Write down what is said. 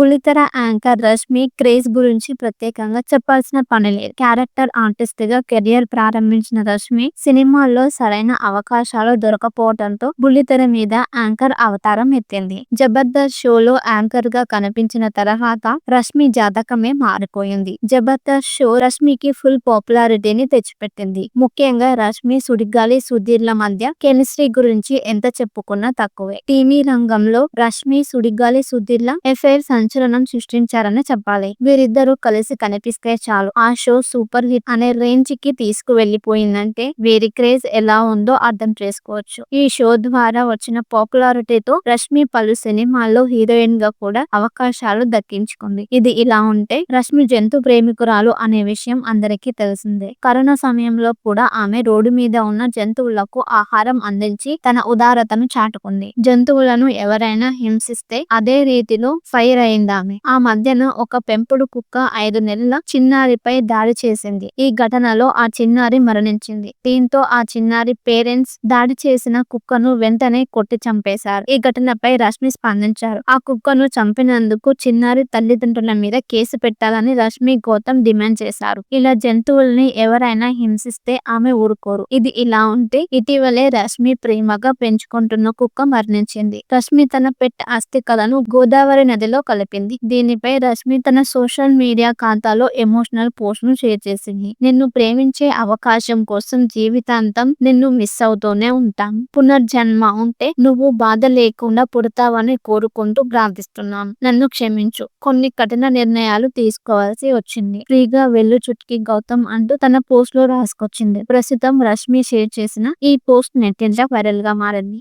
బుల్లితెర anchor Rashmi craze గురించి ప్రత్యేకంగా చెప్పాల్సిన పని లేదు. క్యారెక్టర్ ఆర్టిస్ట్గా కెరియర్ ప్రారంభించిన రష్మి సినిమాల్లో సరైన అవకాశాలు దొరకపోవడంతో బుల్లితెర మీద యాంకర్ అవతారం ఎత్తింది. జబర్దస్త్ షోలో యాంకర్గా కనిపించిన తర్వాత రష్మి జాతకమే మారిపోయింది. జబర్దస్త్ షో రష్మికి ఫుల్ పాపులారిటీని తెచ్చిపెట్టింది. ముఖ్యంగా రష్మి సుడిగాలి సుధీర్ల మధ్య కెమిస్ట్రీ గురించి ఎంత చెప్పుకున్నా తక్కువే. టీవీ రంగంలో రష్మి సుడిగాలి సుధీర్ల ఎఫైర్ సంచలనం సృష్టించారని చెప్పాలి. వీరిద్దరూ కలిసి కనిపిస్తే చాలు. ఆ షో సూపర్ హిట్ అనే రేంజ్కి తీసుకు వెళ్ళిపోయిందంటే వీరి క్రేజ్ ఎలా ఉందో అర్థం చేసుకోవచ్చు. ఈ షో ద్వారా వచ్చిన పాపులారిటీతో రష్మి పలు సినిమాల్లో హీరోయిన్గా కూడా అవకాశాలు దక్కించుకుంది. ఇది ఇలా ఉంటే రష్మి జంతు ప్రేమికురాలు అనే విషయం అందరికీ తెలిసిందే. కరోనా సమయంలో కూడా ఆమె రోడ్డు మీద ఉన్న జంతువులకు ఆహారం అందించి తన ఉదారతను చాటుకుంది. జంతువులను ఎవరైనా హింసిస్తే అదే రీతిలో ఫైర్ అయింది ఆమె ఆ మధ్యన ఒక పెంపుడు కుక్క ఐదు నెలల చిన్నారిపై దాడి చేసింది. ఈ ఘటనలో ఆ చిన్నారి మరణించింది. దీంతో ఆ చిన్నారి పేరెంట్స్ దాడి చేసిన కుక్కను వెంటనే కొట్టి చంపేశారు. ఈ ఘటనపై రష్మి స్పందించారు. ఆ కుక్కను చంపినందుకు చిన్నారి తల్లిదండ్రుల మీద కేసు పెట్టాలని రష్మి గౌతమ్ డిమాండ్ చేశారు. ఇలా జంతువుల్ని ఎవరైనా హింసిస్తే ఆమె ఊరుకోరు. ఇది ఇలా ఉంటే ఇటీవలే రష్మి ప్రేమగా పెంచుకుంటున్న కుక్క మరణించింది. రష్మి తన పెట్ అస్థికలను గోదావరి నదిలో కలిపింది దీనిపై రష్మి తన సోషల్ మీడియా ఖాతాలో ఎమోషనల్ పోస్ట్ను షేర్ చేసింది. నిన్ను ప్రేమించే అవకాశం కోసం జీవితాంతం నిన్ను మిస్ అవుతూనే ఉంటాం. పునర్జన్మ ఉంటే నువ్వు బాధ లేకుండా పుడతావని కోరుకుంటూ ప్రార్థిస్తున్నాను నన్ను క్షమించు. కొన్ని కఠిన నిర్ణయాలు తీసుకోవాల్సి వచ్చింది. ఫ్రీగా వెళ్ళు చుట్కి గౌతమ్ అంటూ తన పోస్ట్లో రాసుకొచ్చింది. ప్రస్తుతం రష్మి షేర్ చేసిన ఈ పోస్ట్ నెట్టింట వైరల్గా మారింది.